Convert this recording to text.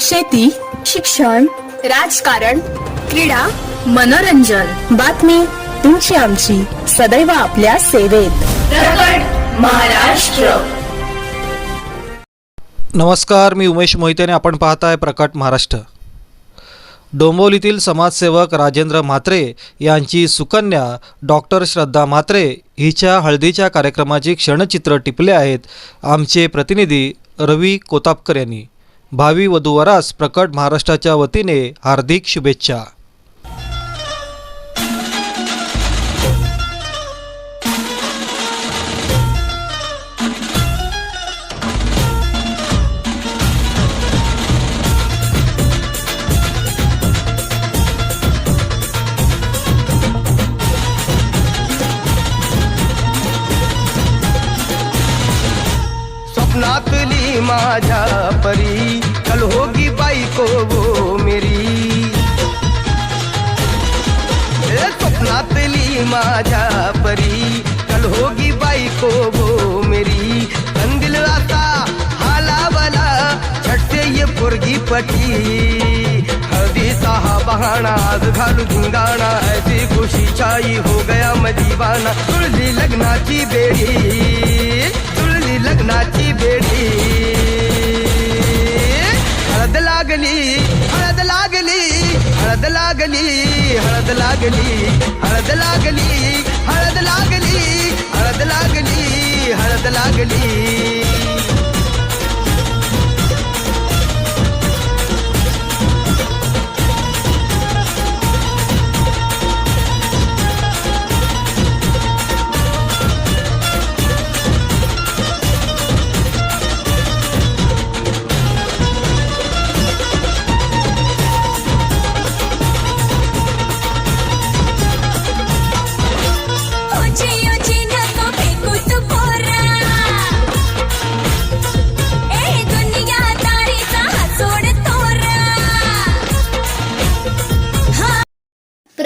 शेती शिक्षण राजकारण क्रीडा मनोरंजन. बातमी तुमची आमची. सदैव आपल्या सेवेत. प्रकट महाराष्ट्र. नमस्कार मी उमेश मोहिते आणि आपण पाहताय प्रकट महाराष्ट्र. डोंबिवलीतील समाजसेवक राजेंद्र म्हात्रे यांची सुकन्या डॉक्टर श्रद्धा म्हात्रे हिच्या हळदीच्या कार्यक्रमाची क्षणचित्र टिपले आहेत. आमचे प्रतिनिधी रवी कोतापकर यांनी. भावी वधूवरास प्रकट महाराष्ट्राच्या वतीने हार्दिक शुभेच्छा. स्वप्नातली माझ्या परी स्वप्नातली माझ्या परी। कल होगी बायको वो मेरी। कंदिल आता हालावला छटते ये पोरगी पटी। हळदीचा हा बहाणा आज घालू धिंगाणा ऐसी खुशी छाई हो गया मदीवाना तुळली लग्नाची बेडी तुळली लग्नाची हळद लागली हळद लागली हळद लागली हळद लागली हळद लागली हळद लागली